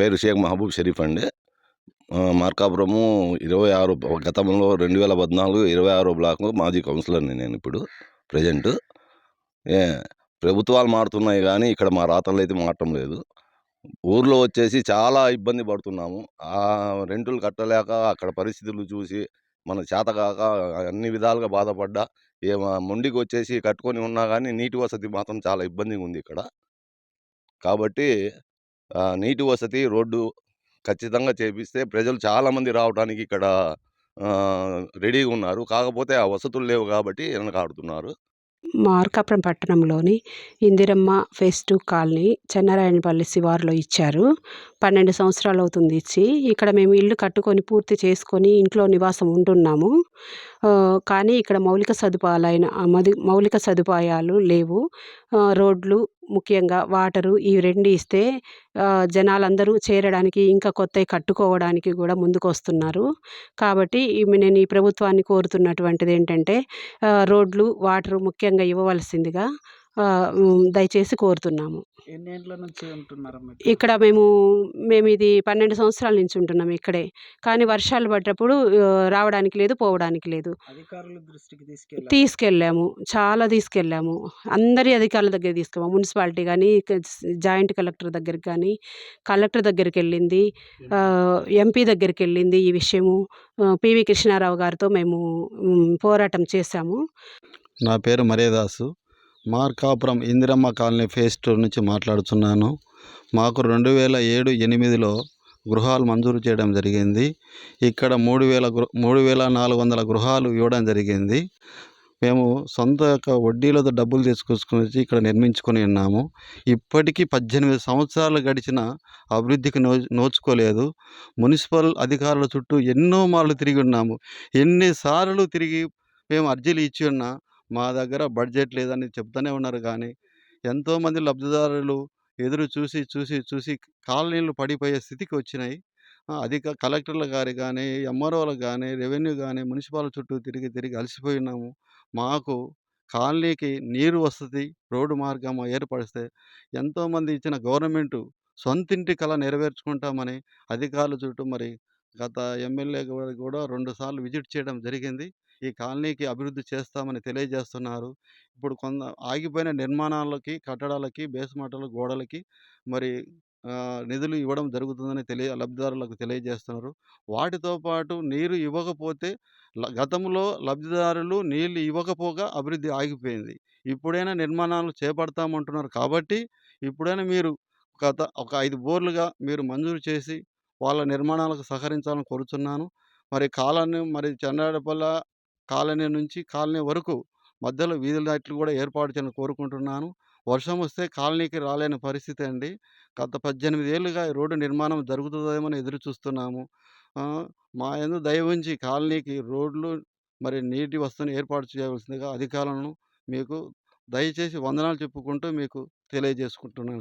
పేరు షేక్ మహబూబ్ షరీఫ్ అండి. మార్కాపురము ఇరవై ఆరు గతంలో రెండు వేల పద్నాలుగు ఇరవై ఆరో బ్లాక్ మాజీ కౌన్సిలర్ని నేను ఇప్పుడు ప్రజెంట్. ఏ ప్రభుత్వాలు మారుతున్నాయి కానీ ఇక్కడ మా రాతలు అయితే మారటం లేదు. ఊర్లో వచ్చేసి చాలా ఇబ్బంది పడుతున్నాము. ఆ రెంటులు కట్టలేక అక్కడ పరిస్థితులు చూసి మన చేతకాక అన్ని విధాలుగా బాధపడ్డా ఏ మొండికి వచ్చేసి కట్టుకొని ఉన్నా కానీ నీటి వసతి మాత్రం చాలా ఇబ్బందిగా ఉంది ఇక్కడ. కాబట్టి నీటి వసతి రోడ్డు ఖచ్చితంగా చేపిస్తే ప్రజలు చాలామంది రావడానికి ఇక్కడ రెడీగా ఉన్నారు. కాకపోతే ఆ వసతులు లేవు కాబట్టి వెనకాడుతున్నారు. మార్కాపురం పట్టణంలోని Indiramma phase two colony Chennarayanapalli శివారులో ఇచ్చారు. పన్నెండు సంవత్సరాలు అవుతుంది ఇచ్చి ఇక్కడ మేము ఇల్లు కట్టుకొని పూర్తి చేసుకొని ఇంట్లో నివాసం ఉంటున్నాము. కానీ ఇక్కడ మౌలిక సదుపాయాలైన మది మౌలిక సదుపాయాలు లేవు. రోడ్లు ముఖ్యంగా వాటరు ఈ రెండు ఇస్తే జనాలందరూ చేరడానికి ఇంకా కొత్తవి కట్టుకోవడానికి కూడా ముందుకు వస్తున్నారు కాబట్టి నేను ఈ ప్రభుత్వాన్ని కోరుతున్నటువంటిది ఏంటంటే రోడ్లు వాటరు ముఖ్యంగా ఇవ్వవలసిందిగా దయచేసి కోరుతున్నాము. ఇక్కడ? మేము మేము ఇది పన్నెండు సంవత్సరాల నుంచి ఉంటున్నాం ఇక్కడే. కానీ వర్షాలు పడ్డప్పుడు రావడానికి లేదు పోవడానికి లేదు. అధికారుల దృష్టికి తీసుకెళ్ళాలి తీసుకెళ్ళాము. చాలా తీసుకెళ్ళాము. అందరి అధికారుల దగ్గర తీసుకెళ్ళాము. మున్సిపాలిటీ కానీ జాయింట్ కలెక్టర్ దగ్గరికి కానీ కలెక్టర్ దగ్గరికి వెళ్ళింది. ఎంపీ దగ్గరికి వెళ్ళింది ఈ విషయము. పివి కృష్ణారావు గారితో మేము పోరాటం చేశాము. నా పేరు Maredasu. Markapuram Indiramma colony phase two నుంచి మాట్లాడుతున్నాను. మాకు రెండు వేల ఏడు ఎనిమిదిలో గృహాలు మంజూరు చేయడం జరిగింది. ఇక్కడ మూడు వేల గృ మూడు వేల నాలుగు వందల గృహాలు ఇవ్వడం జరిగింది. మేము సొంత యొక్క వడ్డీలతో డబ్బులు తీసుకొచ్చుకొని వచ్చి ఇక్కడ నిర్మించుకొని ఉన్నాము. ఇప్పటికీ పద్దెనిమిది సంవత్సరాలు గడిచిన అభివృద్ధికి నో నోచుకోలేదు. మున్సిపల్ అధికారుల చుట్టూ ఎన్నో మార్లు తిరిగి ఉన్నాము. ఎన్నిసార్లు తిరిగి మేము అర్జీలు ఇచ్చి ఉన్నా మా దగ్గర బడ్జెట్ లేదని చెప్తూనే ఉన్నారు కానీ ఎంతోమంది లబ్ధిదారులు ఎదురు చూసి చూసి చూసి కాలనీలు పడిపోయే స్థితికి వచ్చినాయి. అధిక కలెక్టర్ల గారి కానీ ఎంఆర్ఓలకు కానీ రెవెన్యూ కానీ మున్సిపల్ చుట్టూ తిరిగి తిరిగి అలసిపోయినాము. మాకు కాలనీకి నీరు వసతి రోడ్డు మార్గం ఏర్పరిస్తే ఎంతోమంది ఇచ్చిన గవర్నమెంటు సొంతింటి కళ నెరవేర్చుకుంటామని అధికారుల చుట్టూ మరి గత ఎమ్మెల్యే గారు కూడా రెండుసార్లు విజిట్ చేయడం జరిగింది. ఈ కాలనీకి అభివృద్ధి చేస్తామని తెలియజేస్తున్నారు. ఇప్పుడు కొంత ఆగిపోయిన నిర్మాణాలకి కట్టడాలకి బేస్మటాలు గోడలకి మరి నిధులు ఇవ్వడం జరుగుతుందని తెలియ లబ్ధిదారులకు తెలియజేస్తున్నారు. వాటితో పాటు నీరు ఇవ్వకపోతే ల- గతంలో లబ్ధిదారులు నీళ్ళు ఇవ్వకపోగా అభివృద్ధి ఆగిపోయింది. ఇప్పుడైనా నిర్మాణాలు చేపడతామంటున్నారు కాబట్టి ఇప్పుడైనా మీరు గత ఒక ఐదు బోర్లుగా మీరు మంజూరు చేసి వాళ్ళ నిర్మాణాలకు సహకరించాలని కోరుతున్నాను మరి కాలనీ మరి చెన్నాడపల్ల కాలనీ నుంచి కాలనీ వరకు మధ్యలో వీధి లైట్లు కూడా ఏర్పాటు చేయాలని కోరుకుంటున్నాను. వర్షం వస్తే కాలనీకి రాలేని పరిస్థితి అండి. గత పద్దెనిమిది ఏళ్ళుగా రోడ్డు నిర్మాణం జరుగుతుందేమని ఎదురు చూస్తున్నాము. మా ఎందు దయ ఉంచి కాలనీకి రోడ్లు మరి నీటి వస్తువుని ఏర్పాటు చేయవలసిందిగా అధికారులను మీకు దయచేసి వందనాలు చెప్పుకుంటూ మీకు తెలియజేసుకుంటున్నాను.